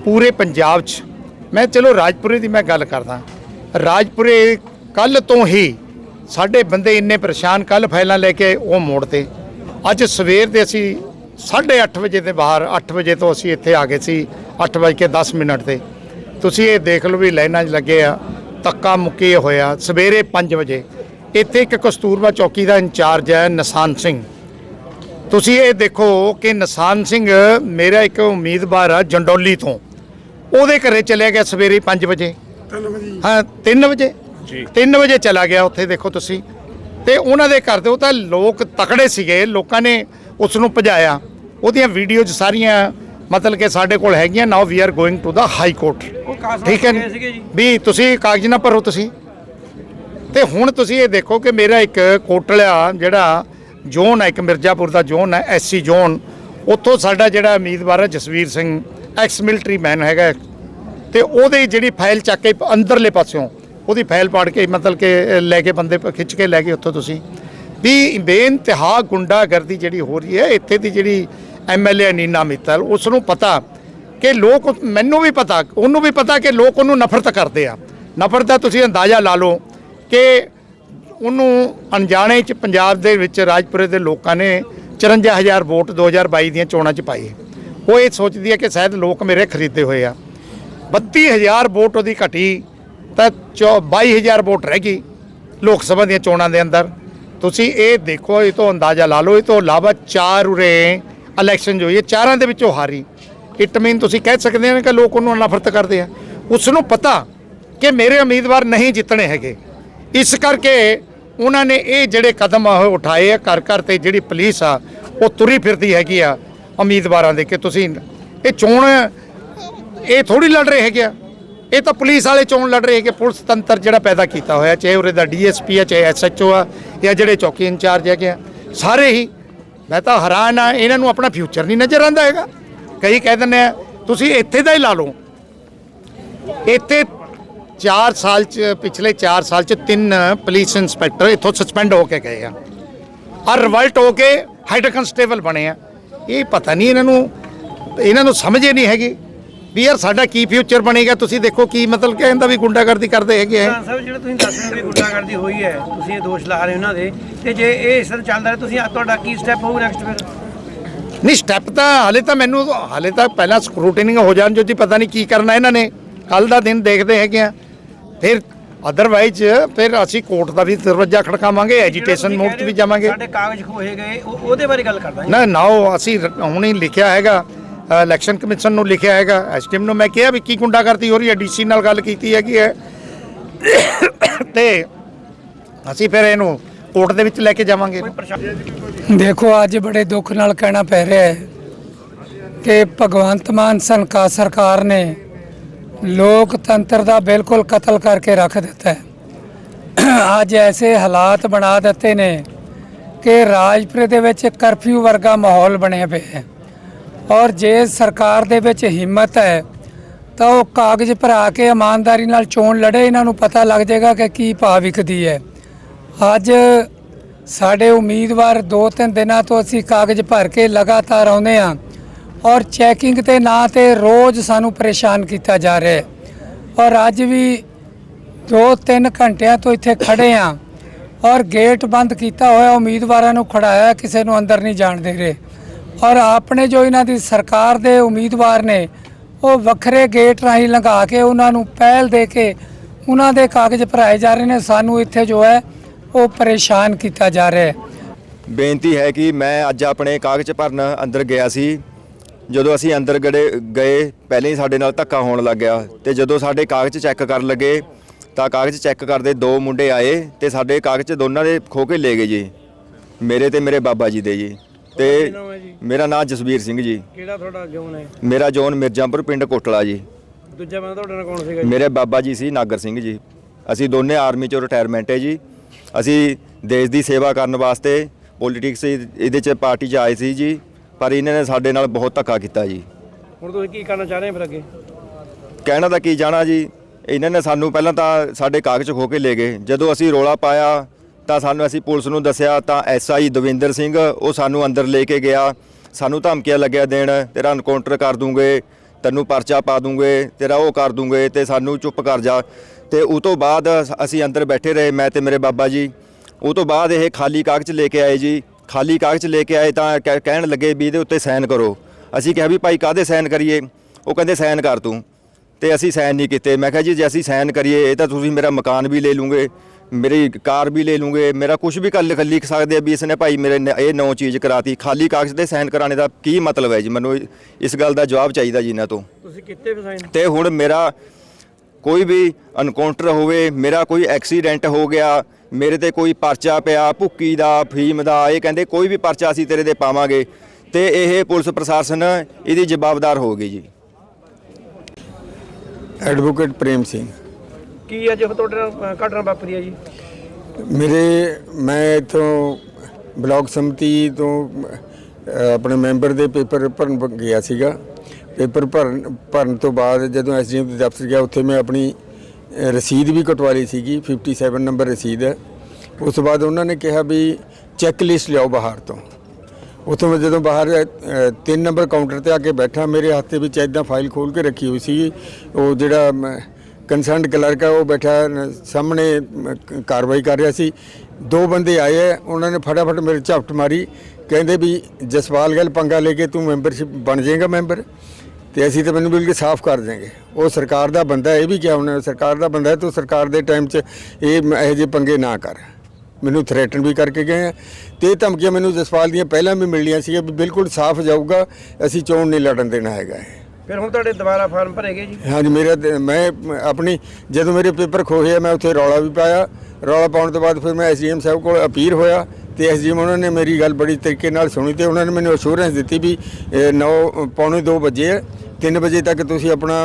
ਪੂਰੇ ਪੰਜਾਬ 'ਚ। ਮੈਂ ਚਲੋ ਰਾਜਪੁਰੇ ਦੀ ਮੈਂ ਗੱਲ ਕਰਦਾ। ਰਾਜਪੁਰੇ ਕੱਲ ਤੋਂ ਹੀ ਸਾਡੇ ਬੰਦੇ ਇੰਨੇ ਪਰੇਸ਼ਾਨ ਕੱਲ ਫਾਈਲਾਂ ਲੈ ਕੇ ਉਹ ਮੋੜ ਤੇ। ਅੱਜ ਸਵੇਰ ਦੇ ਅਸੀਂ 8:30 ਵਜੇ ਦੇ ਬਾਹਰ 8 ਵਜੇ ਤੋਂ ਅਸੀਂ ਇੱਥੇ ਆ ਗਏ ਸੀ 8 ਵਜੇ ਕੇ 10 ਮਿੰਟ ਤੇ। ਤੁਸੀਂ ਇਹ ਦੇਖ ਲਓ ਵੀ ਲਾਈਨਾਂ 'ਚ ਲੱਗੇ ਆ ਤੱਕਾ ਮੁੱਕੇ ਹੋਇਆ ਸਵੇਰੇ 5 ਵਜੇ। ਇੱਥੇ ਇੱਕ ਕਸਤੂਰਬਾ ਚੌਕੀ ਦਾ ਇੰਚਾਰਜ ਹੈ ਨਿਸ਼ਾਨ ਸਿੰਘ। ਤੁਸੀਂ ਇਹ ਦੇਖੋ ਕਿ ਨਿਸ਼ਾਨ ਸਿੰਘ ਮੇਰਾ ਇੱਕ ਉਮੀਦਵਾਰ ਆ ਜੰਡੋਲੀ ਤੋਂ। ਉਹਦੇ ਘਰੇ ਚਲਿਆ ਗਿਆ ਸਵੇਰੇ 5 ਵਜੇ। 3 ਵਜੇ। ਹਾਂ 3 ਵਜੇ। ਜੀ। 3 ਵਜੇ ਚਲਾ ਗਿਆ ਉੱਥੇ ਦੇਖੋ ਤੁਸੀਂ। ਤੇ ਉਹਨਾਂ ਦੇ ਘਰ ਦੇ ਉਹ ਤਾਂ ਲੋਕ ਤਕੜੇ ਸੀਗੇ ਲੋਕਾਂ ਨੇ ਉਸ ਨੂੰ ਭਜਾਇਆ। ਉਹਦੀਆਂ ਵੀਡੀਓਜ਼ ਸਾਰੀਆਂ ਮਤਲਬ ਕਿ ਸਾਡੇ ਕੋਲ ਹੈਗੀਆਂ now we are going to the high court ਠੀਕ ਹੈ ਵੀ ਤੁਸੀਂ ਕਾਗਜ਼ ਨਾ ਭਰੋ ਤੁਸੀਂ। ਤੇ ਹੁਣ ਤੁਸੀਂ ਇਹ ਦੇਖੋ ਕਿ ਮੇਰਾ ਇੱਕ ਕੋਟਲਿਆ ਜਿਹੜਾ ਜ਼ੋਨ ਹੈ ਇੱਕ ਮਿਰਜ਼ਾਪੁਰ ਦਾ ਜ਼ੋਨ ਹੈ ਐਸਸੀ ਜ਼ੋਨ ਉੱਥੋਂ ਸਾਡਾ ਜਿਹੜਾ ਉਮੀਦਵਾਰ ਹੈ Jasvir Singh ex military man ਹੈਗਾ। ਤੇ ਉਹਦੀ ਜਿਹੜੀ ਫਾਈਲ ਚੱਕ ਕੇ ਅੰਦਰਲੇ ਪਾਸਿਓਂ ਉਹਦੀ ਫਾਈਲ ਪਾੜ ਕੇ, ਮਤਲਬ ਕਿ ਲੈ ਕੇ ਬੰਦੇ ਪ- ਖਿੱਚ ਕੇ ਲੈ ਕੇ ਉੱਥੋਂ ਤੁਸੀਂ। ਵੀ ਬੇਇੰਤਹਾ ਗੁੰਡਾਗਰਦੀ ਜਿਹੜੀ ਹੋ ਰਹੀ ਹੈ, ਇੱਥੇ ਦੀ ਜਿਹੜੀ ਐਮਐਲਏ ਨੀਨਾ ਮਿੱਤਲ ਉਸ ਨੂੰ ਪਤਾ ਕਿ ਲੋਕ ਮੈਨੂੰ ਵੀ ਪਤਾ, ਉਹਨੂੰ ਵੀ ਪਤਾ ਕਿ ਲੋਕ ਉਹਨੂੰ ਨਫ਼ਰਤ ਕਰਦੇ ਆ। ਨਫ਼ਰਤ ਦਾ ਤੁਸੀਂ ਅੰਦਾਜ਼ਾ ਲਾ ਲਓ ਕਿ ਉਹਨੂੰ ਅਣਜਾਣੇ ਚ ਪੰਜਾਬ ਦੇ ਵਿੱਚ, ਰਾਜਪੁਰੇ ਦੇ ਲੋਕਾਂ ਨੇ 54000 ਵੋਟ 2022 ਦੀਆਂ ਚੋਣਾਂ ਚ ਪਾਈ। ਉਹ ਇਹ ਸੋਚਦੀ ਹੈ ਕਿ ਸ਼ਾਇਦ ਲੋਕ ਮੇਰੇ ਖਰੀਦੇ ਹੋਏ ਆ। 32000 ਵੋਟ ਉਹਦੀ ਘਟੀ ਤਾਂ ਚੌ- 22000 ਵੋਟ ਰਹਿ ਗਈ ਲੋਕ ਸਭਾ ਦੀਆਂ ਚੋਣਾਂ ਦੇ ਅੰਦਰ। ਤੁਸੀਂ ਇਹ ਦੇਖੋ, ਇਹ ਤੋਂ ਅੰਦਾਜ਼ਾ ਲਾ ਲਓ, ਇਹ ਤੋਂ ਇਲਾਵਾ ਚਾਰ ਉਰੇ ਇਲੈਕਸ਼ਨ ਜੋ ਹੋਈ ਚਾਰਾਂ ਦੇ ਵਿੱਚੋਂ ਹਾਰੀ। ਇਟ ਮੀਨ ਤੁਸੀਂ ਕਹਿ ਸਕਦੇ ਹੋ ਕਿ ਲੋਕ ਉਹਨੂੰ ਨਫ਼ਰਤ ਕਰਦੇ ਆ। ਉਸ ਨੂੰ ਪਤਾ ਕਿ ਮੇਰੇ ਉਮੀਦਵਾਰ ਨਹੀਂ ਜਿੱਤਣੇ ਹੈਗੇ। ਇਸ ਕਰਕੇ ਉਹਨਾਂ ਨੇ ਇਹ ਜਿਹੜੇ ਕਦਮ ਆ, ਉਹ ਉਠਾਏ ਆ, ਘਰ ਘਰ ਤੇ ਜਿਹੜੀ ਪੁਲਿਸ ਆ, ਉਹ ਤੁਰੀ ਫਿਰਦੀ ਹੈਗੀ ਆ ਉਮੀਦਵਾਰਾਂ ਦੇ ਕਿ ਤੁਸੀਂ ਇਹ ਚੋਣ, ਇਹ ਥੋੜੀ ਲੜ ਰਹੇ ਹੈਗੇ ਆ। ਇਹ ਤਾਂ ਪੁਲਿਸ ਵਾਲੇ ਚੋਣ ਲੜ ਰਹੇ ਕਿ ਪੁਲਿਸ ਤੰਤਰ ਜਿਹੜਾ ਪੈਦਾ ਕੀਤਾ ਹੋਇਆ, ਚਾਹੇ ਉਹਦੇ ਦਾ ਡੀਐਸਪੀ ਆ, ਚਾਹੇ ਐਸਐਚਓ ਆ, ਜਾਂ ਜਿਹੜੇ ਚੌਕੀ ਇੰਚਾਰਜ ਹੈਗੇ ਆ, ਸਾਰੇ ਹੀ ਮੈਂ ਤਾਂ ਹੈਰਾਨ ਆ, ਇਹਨਾਂ ਨੂੰ ਆਪਣਾ ਫਿਊਚਰ ਨਹੀਂ ਨਜ਼ਰ ਆਉਂਦਾ ਹੈਗਾ। ਕਈ ਕਹਿ ਦਿੰਦੇ ਆ, ਤੁਸੀਂ ਇੱਥੇ ਦਾ ਹੀ ਲਾ ਲਓ। ਇੱਥੇ 4 ਸਾਲ ਚ, ਪਿਛਲੇ 4 ਸਾਲ ਚ ਤਿੰਨ ਪੁਲਿਸ ਇੰਸਪੈਕਟਰ ਇੱਥੋਂ ਸਸਪੈਂਡ ਹੋ ਕੇ ਗਏ ਆ। ਔਰ ਰਿਵਲਟ ਹੋ ਕੇ ਹੈਡ ਕਨਸਟੇਬਲ ਬਣੇ ਆ। ਇਹ ਪਤਾ ਨਹੀਂ ਇਹਨਾਂ ਨੂੰ ਇਹਨਾਂ ਨੂੰ ਸਮਝ ਹੀ ਨਹੀਂ ਹੈਗੀ। ਵੀ ਯਾਰ ਸਾਡਾ ਕੀ ਫਿਊਚਰ ਬਣੇਗਾ? ਤੁਸੀਂ ਦੇਖੋ ਕੀ ਮਤਲਬ ਕਿ ਇਹਦਾ ਵੀ ਗੁੰਡਾਗਰਦੀ ਕਰਦੇ ਹੈਗੇ ਆ। ਸਾਹਿਬ ਜਿਹੜੇ ਤੁਸੀਂ ਦੱਸ ਰਹੇ ਹੋ ਕਿ ਗੁੰਡਾਗਰਦੀ ਹੋਈ ਹੈ ਤੁਸੀਂ ਇਹ ਦੋਸ਼ ਲਾ ਰਹੇ ਹੋ ਉਹਨਾਂ ਦੇ। ਤੇ ਜੇ ਇਹ ਇਸ ਤਰ੍ਹਾਂ ਚੱਲਦਾ ਰਿਹਾ ਤੁਸੀਂ ਤੁਹਾਡਾ ਕੀ ਸਟੈਪ ਹੋਊ ਨੈਕਸਟ ਫਿਰ? ਨਹੀਂ ਸਟੈਪ ਤਾਂ ਹਾਲੇ ਤਾਂ ਮੈਨੂੰ ਹਾਲੇ ਤਾਂ ਪਹਿਲਾਂ ਸਕਰੂਟਨਿੰਗ ਹੋ ਜਾਣ ਜੋ ਜੀ ਪਤਾ ਨਹੀਂ ਕੀ ਕਰਨਾ ਇਹਨਾਂ ਨੇ। ਕੱਲ ਦਾ ਦਿਨ ਦੇਖਦੇ ਹੈਗੇ ਆ। ਫਿਰ ਅਦਰਵਾਈਜ਼ ਫਿਰ ਅਸੀਂ ਕੋਰਟ ਦਾ ਵੀ ਦਰਵਾਜ਼ਾ ਖੜਕਾਵਾਂਗੇ ਐਜੀਟੇਸ਼ਨ ਮੋਡ 'ਚ ਵੀ ਜਾਵਾਂਗੇ। ਸਾਡੇ ਕਾਗਜ਼ ਖੋਏ ਗਏ ਉਹ- ਉਹਦੇ ਬਾਰੇ ਗੱਲ ਕਰਦਾ ਜੀ। ਨਾ ਨਾਓ ਅਸੀਂ ਰ- ਹੁਣ ਲਿਖਿਆ ਹੈਗਾ। ਇਲੈਕਸ਼ਨ ਕਮਿਸ਼ਨ ਨੂੰ ਲਿਖਿਆ ਹੈਗਾ ਐਸਟੀਐਮ ਨੂੰ ਮੈਂ ਕਿਹਾ ਵੀ ਕੀ ਗੁੰਡਾਗਰਦੀ ਹੋ ਰਹੀ ਹੈ, ਡੀਸੀ ਨਾਲ ਗੱਲ ਕੀਤੀ ਹੈਗੀ ਹੈ। ਤੇ ਅਸੀਂ ਫਿਰ ਇਹਨੂੰ ਕੋਰਟ ਦੇ ਵਿੱਚ ਲੈ ਕੇ ਜਾਵਾਂਗੇ। ਦੇਖੋ, ਅੱਜ ਬੜੇ ਦੁੱਖ ਨਾਲ ਕਹਿਣਾ ਪੈ ਰਿਹਾ ਹੈ ਕਿ ਭਗਵੰਤ ਮਾਨ ਸੰਕਾ ਸਰਕਾਰ ਨੇ ਲੋਕਤੰਤਰ ਦਾ ਬਿਲਕੁਲ ਕਤਲ ਕਰਕੇ ਰੱਖ ਦਿੱਤਾ ਹੈ। ਅੱਜ ਐਸੇ ਹਾਲਾਤ ਬਣਾ ਦਿੱਤੇ ਨੇ ਕਿ ਰਾਜਪੁਰੇ ਦੇ ਵਿੱਚ ਕਰਫਿਊ ਵਰਗਾ ਮਾਹੌਲ ਬਣਿਆ ਪਿਆ ਹੈ। ਔਰ ਜੇ ਸਰਕਾਰ ਦੇ ਵਿੱਚ ਹਿੰਮਤ ਹੈ, ਤਾਂ ਉਹ ਕਾਗਜ਼ ਭਰਾ ਕੇ ਇਮਾਨਦਾਰੀ ਨਾਲ ਚੋਣ ਲੜੇ, ਇਹਨਾਂ ਨੂੰ ਪਤਾ ਲੱਗ ਜਾਏਗਾ ਕਿ ਕੀ ਭਾਅ ਵਿਕਦੀ ਹੈ। ਅੱਜ ਸਾਡੇ ਉਮੀਦਵਾਰ ਦੋ ਤਿੰਨ ਦਿਨਾਂ ਤੋਂ ਅਸੀਂ ਕਾਗਜ਼ ਭਰ ਕੇ ਲਗਾਤਾਰ ਆਉਂਦੇ ਹਾਂ ਔਰ ਚੈਕਿੰਗ ਤੇ ਨਾਂ ਤੇ ਰੋਜ਼ ਸਾਨੂੰ ਪਰੇਸ਼ਾਨ ਕੀਤਾ ਜਾ ਰਿਹਾ ਹੈ। ਔਰ ਅੱਜ ਵੀ ਦੋ ਤਿੰਨ ਘੰਟਿਆਂ ਤੋਂ ਇੱਥੇ ਖੜੇ ਹਾਂ ਔਰ ਗੇਟ ਬੰਦ ਕੀਤਾ ਹੋਇਆ, ਉਮੀਦਵਾਰਾਂ ਨੂੰ ਖੜਾਇਆ, ਕਿਸੇ ਨੂੰ ਅੰਦਰ ਨਹੀਂ ਜਾਣ ਦੇ ਰਹੇ। ਔਰ ਆਪਣੇ ਜੋ ਇਹਨਾਂ ਦੀ ਸਰਕਾਰ ਦੇ ਉਮੀਦਵਾਰ ਨੇ, ਉਹ ਵੱਖਰੇ ਗੇਟ ਰਾਹੀਂ ਲੰਘਾ ਕੇ ਉਹਨਾਂ ਨੂੰ ਪਹਿਲ ਦੇ ਕੇ ਉਹਨਾਂ ਦੇ ਕਾਗਜ਼ ਭਰਾਏ ਜਾ ਰਹੇ ਨੇ। ਸਾਨੂੰ ਇੱਥੇ ਜੋ ਹੈ, ਉਹ ਪਰੇਸ਼ਾਨ ਕੀਤਾ ਜਾ ਰਿਹਾ ਹੈ। ਬੇਨਤੀ ਹੈ ਕਿ ਮੈਂ ਅੱਜ ਆਪਣੇ ਕਾਗਜ਼ ਭਰਨ ਅੰਦਰ ਗਿਆ ਸੀ। ਜਦੋਂ ਅਸੀਂ ਅੰਦਰ ਗੜੇ, ਗਏ, ਪਹਿਲੇ ਹੀ ਸਾਡੇ ਨਾਲ ਧੱਕਾ ਹੋਣ ਲੱਗ ਗਿਆ ਤੇ ਜਦੋਂ ਸਾਡੇ ਕਾਗਜ਼ ਚੈੱਕ ਕਰਨ ਲੱਗੇ, ਤਾਂ ਕਾਗਜ਼ ਚੈੱਕ ਕਰਦੇ ਦੋ ਮੁੰਡੇ ਆਏ ਤੇ ਸਾਡੇ ਕਾਗਜ਼ ਦੋਨਾਂ ਦੇ ਖੋ ਕੇ ਲੈ ਗਏ ਜੀ। ਮੇਰੇ ਤੇ ਮੇਰੇ ਬਾਬਾ ਜੀ ਦੇ ਜੀ। ਤੇ ਨਾਮ ਹੈ ਜੀ? ਮੇਰਾ ਨਾਮ ਜਸਵੀਰ ਸਿੰਘ ਜੀ। ਕਿਹੜਾ ਤੁਹਾਡਾ ਜ਼ੋਨ ਹੈ? ਮੇਰਾ ਜੋਨ ਮਿਰਜ਼ਾਪੁਰ ਪਿੰਡ ਕੋਟਲਾ ਜੀ। ਦੂਜਾ ਬੰਦਾ ਤੁਹਾਡੇ ਨਾਲ ਕੌਣ ਸੀਗਾ ਜੀ? ਮੇਰੇ ਬਾਬਾ ਜੀ ਸੀ ਨਾਗਰ ਸਿੰਘ ਜੀ। ਅਸੀਂ ਦੋਨੇ ਆਰਮੀ ਚੋਂ ਰਿਟਾਇਰਮੈਂਟ ਹੈ ਜੀ। ਅਸੀਂ ਦੇਸ਼ ਦੀ ਸੇਵਾ ਕਰਨ ਵਾਸਤੇ ਪੋਲਿਟਿਕਸ ਇਹਦੇ ਚ ਪਾਰਟੀ ਚ ਆਏ ਸੀ ਜੀ। ਪਰ ਇਹਨਾਂ ਨੇ ਸਾਡੇ ਨਾਲ ਬਹੁਤ ਧੱਕਾ ਕੀਤਾ ਜੀ। ਹੁਣ ਤੁਸੀਂ ਕੀ ਕਰਨਾ ਚਾਹ ਰਹੇ ਹੋ ਫਿਰ ਅੱਗੇ? ਕਹਿਣਾ ਤਾਂ ਕੀ ਜਾਣਾ ਜੀ? ਇਹਨਾਂ ਨੇ ਸਾਨੂੰ ਪਹਿਲਾਂ ਤਾਂ ਸਾਡੇ ਕਾਗਜ਼ ਖੋ ਕੇ ਲੈ ਗਏ। ਜਦੋਂ ਅਸੀਂ ਰੋਲਾ ਪਾਇਆ ਤਾਂ ਸਾਨੂੰ ਅਸੀਂ ਪੁਲਿਸ ਨੂੰ ਦੱਸਿਆ ਤਾਂ ਐਸਆਈ ਦਵਿੰਦਰ ਸਿੰਘ ਉਹ ਸਾਨੂੰ ਅੰਦਰ ਲੈ ਕੇ ਗਿਆ। ਸਾਨੂੰ ਧਮਕੀਆਂ ਲੱਗਿਆ ਦੇਣ, ਤੇਰਾ ਐਨਕਾਊਂਟਰ ਕਰ ਦੂੰਗੇ, ਤੈਨੂੰ ਪਰਚਾ ਪਾ ਦੂੰਗੇ, ਤੇਰਾ ਉਹ ਕਰ ਦੂੰਗੇ ਤੇ ਸਾਨੂੰ ਚੁੱਪ ਕਰ ਜਾ। ਤੇ ਉਹ ਤੋਂ ਬਾਅਦ ਅਸੀਂ ਅੰਦਰ ਬੈਠੇ ਰਹੇ, ਮੈਂ ਤੇ ਮੇਰੇ ਬਾਬਾ ਜੀ। ਉਹ ਤੋਂ ਬਾਅਦ ਇਹ ਖਾਲੀ ਕਾਗਜ਼ ਲੈ ਕੇ ਆਏ ਜੀ। ਖਾਲੀ ਕਾਗਜ਼ ਲੈ ਕੇ ਆਏ ਤਾਂ ਕਹਿ- ਕਹਿਣ ਲੱਗੇ ਵੀ ਇਹਦੇ ਉੱਤੇ ਸਾਈਨ ਕਰੋ। ਅਸੀਂ ਕਿਹਾ ਵੀ ਭਾਈ ਕਾਹਦੇ ਸਾਈਨ ਕਰੀਏ? ਉਹ ਕਹਿੰਦੇ ਸਾਈਨ ਕਰ ਤੂੰ। ਤੇ ਅਸੀਂ ਸਾਈਨ ਨਹੀਂ ਕੀਤੇ। ਮੈਂ ਕਿਹਾ ਜੀ ਜੇ ਅਸੀਂ ਸਾਈਨ ਕਰੀਏ, ਇਹ ਤਾਂ ਤੁਸੀਂ ਮੇਰਾ ਮਕਾਨ ਵੀ ਲੈ ਲੂਗੇ। ਮੇਰੀ ਕਾਰ ਵੀ ਲੈ ਲੂਗੇ ਮੇਰਾ ਕੁਝ ਵੀ ਕਰ ਲਿਖ ਲਿਖ ਸਕਦੇ ਆ ਵੀ ਇਸਨੇ ਭਾਈ ਮੇਰੇ ਨੇ ਇਹ ਨੌ ਚੀਜ਼ ਕਰਾਤੀ। ਖਾਲੀ ਕਾਗਜ਼ ਤੇ ਸਾਈਨ ਕਰਾਣੇ ਦਾ ਕੀ ਮਤਲਬ ਹੈ ਜੀ? ਮੈਨੂੰ ਇਸ ਗੱਲ ਦਾ ਜਵਾਬ ਚਾਹੀਦਾ ਜੀ ਇਹਨਾਂ ਤੋਂ। ਤੁਸੀਂ ਕਿੱਥੇ ਫਸਾਈਨ ਤੇ ਹੁਣ ਮੇਰਾ ਕੋਈ ਵੀ ਅਨਕਾਊਂਟਰ ਹੋਵੇ ਮੇਰਾ ਕੋਈ ਐਕਸੀਡੈਂਟ ਹੋ ਗਿਆ ਮੇਰੇ ਤੇ ਕੋਈ ਪਰਚਾ ਪਿਆ ਭੁੱਕੀ ਦਾ ਫੀਮ ਦਾ ਇਹ ਕਹਿੰਦੇ ਕੋਈ ਵੀ ਪਰਚਾ ਅਸੀਂ ਤੇਰੇ ਤੇ ਪਾਵਾਂਗੇ ਤੇ ਇਹ ਪੁਲਿਸ ਪ੍ਰਸ਼ਾਸਨ ਇਹਦੀ ਜਵਾਬਦਾਰ ਹੋਵੇਗੀ ਜੀ। ਐਡਵੋਕੇਟ ਪ੍ਰੇਮ ਸਿੰਘ। ਕੀ ਅੱਜ ਤੁਹਾਡੇ ਨਾਲ ਘਟਨਾ ਵਾਪਰੀ ਹੈ ਜੀ? ਮੇਰੇ ਮੈਂ ਇਥੋਂ ਬਲਾਕ ਸਮਿਤੀ ਤੋਂ ਆਪਣੇ ਮੈਂਬਰ ਦੇ ਪੇਪਰ ਭਰਨ ਗਿਆ ਸੀਗਾ। ਪੇਪਰ ਭਰਨ ਭਰਨ ਤੋਂ ਬਾਅਦ ਜਦੋਂ ਐਸਡੀਐਮ ਦੇ ਦਫ਼ਤਰ ਗਿਆ ਉੱਥੇ ਮੈਂ ਆਪਣੀ ਰਸੀਦ ਵੀ ਕਟਵਾ ਲਈ ਸੀਗੀ 57 ਨੰਬਰ ਰਸੀਦ। ਹੈ ਉਸ ਤੋਂ ਬਾਅਦ ਉਹਨਾਂ ਨੇ ਕਿਹਾ ਵੀ ਚੈੱਕ ਲਿਸਟ ਲਿਆਓ ਬਾਹਰ ਤੋਂ। ਉੱਥੋਂ ਮੈਂ ਜਦੋਂ ਬਾਹਰ ਅ, ਤਿੰਨ ਨੰਬਰ ਕਾਊਂਟਰ ਤੇ ਆ ਕੇ ਬੈਠਾ ਮੇਰੇ ਹੱਥ ਦੇ ਵਿੱਚ ਐਦਾਂ ਫਾਈਲ ਖੋਲ ਕੇ ਰੱਖੀ ਹੋਈ ਸੀ ਉਹ ਜਿਹੜਾ ਕੰਸਰਨਡ ਕਲਰਕ ਹੈ ਉਹ ਬੈਠਾ ਸਾਹਮਣੇ ਕਾਰਵਾਈ ਕਰ ਰਿਹਾ ਸੀ। ਦੋ ਬੰਦੇ ਆਏ ਹੈ, ਉਹਨਾਂ ਨੇ ਫਟਾਫਟ ਮੇਰੇ ਝਪਟ ਮਾਰੀ। ਕਹਿੰਦੇ ਵੀ ਜਸਵਾਲ ਗੱਲ ਪੰਗਾ ਲੈ ਕੇ ਤੂੰ ਮੈਂਬਰਸ਼ਿਪ ਬਣ ਜਾਏਗਾ ਮੈਂਬਰ ਤੇ ਅਸੀਂ ਤਾਂ ਮੈਨੂੰ ਬਿਲਕੁਲ ਸਾਫ਼ ਕਰ ਦੇਂਗੇ ਉਹ ਸਰਕਾਰ ਦਾ ਬੰਦਾ ਇਹ ਵੀ ਕਿਹਾ ਉਹਨੇ ਸਰਕਾਰ ਦਾ ਬੰਦਾ ਹੈ ਤੂੰ ਸਰਕਾਰ ਦੇ ਟਾਈਮ 'ਚ ਇਹ ਇਹੋ ਜਿਹੇ ਪੰਗੇ ਨਾ ਕਰ। ਮੈਨੂੰ ਥ੍ਰੈਟਨ ਵੀ ਕਰਕੇ ਗਏ ਆ। ਤੇ ਧਮਕੀਆਂ ਮੈਨੂੰ ਜਸਪਾਲ ਦੀਆਂ ਪਹਿਲਾਂ ਵੀ ਮਿਲੀਆਂ ਸੀ ਵੀ ਬਿਲਕੁਲ ਸਾਫ਼ ਜਾਊਗਾ ਅਸੀਂ ਚੋਣ ਨਹੀਂ ਲੜਨ ਦੇਣਾ ਹੈਗਾ ਇਹ। ਫਿਰ ਹੁਣ ਤੁਹਾਡੇ ਦੁਬਾਰਾ ਫਾਰਮ ਭਰੇਗੇ ਜੀ? ਹਾਂਜੀ ਮੇਰਾ ਤੇ- ਮੈਂ ਆਪਣੀ ਜਦੋਂ ਮੇਰੇ ਪੇਪਰ ਖੋਏ ਆ, ਮੈਂ ਉੱਥੇ ਰੌਲਾ ਵੀ ਪਾਇਆ। ਰੌਲਾ ਪਾਉਣ ਤੋਂ ਬਾਅਦ ਫਿਰ ਮੈਂ ਐਸਡੀਐਮ ਸਾਹਿਬ ਕੋਲ ਅਪੀਲ ਹੋਇਆ ਤੇ ਐਸਡੀਐਮ ਉਹਨਾਂ ਨੇ ਮੇਰੀ ਗੱਲ ਬੜੀ ਤਰੀਕੇ ਨਾਲ ਸੁਣੀ ਤੇ ਉਹਨਾਂ ਨੇ ਮੈਨੂੰ ਅਸ਼ੋਰੈਂਸ ਦਿੱਤੀ ਵੀ 9 ਪੌਣੇ 2 ਵਜੇ 3 ਵਜੇ ਤੱਕ ਤੁਸੀਂ ਆਪਣਾ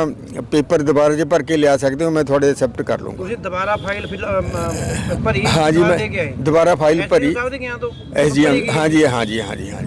ਪੇਪਰ ਦੁਬਾਰਾ ਜੇ ਭਰ ਕੇ ਲਿਆ ਸਕਦੇ ਹੋ ਮੈਂ ਤੁਹਾਡੇ ਐਕਸੈਪਟ ਕਰ ਲੂੰਗਾ ਤੁਸੀਂ ਦੁਬਾਰਾ ਫਾਈਲ ਫਿਲ ਅਮ, ਅਮ, ਭਰੀ ਹਾਂਜੀ ਦੁਬਾਰਾ ਮੈਂ ਦੇ ਕੇ ਆਏ? ਦੁਬਾਰਾ ਫਾਈਲ ਭਰੀ। ਸਾਹਿਬ ਦੇ ਗਿਆ ਤੋਂ? ਐਸਡੀਐਮ ਹਾਂਜੀ ਹਾਂਜੀ ਹਾਂਜੀ ਹਾਂਜੀ।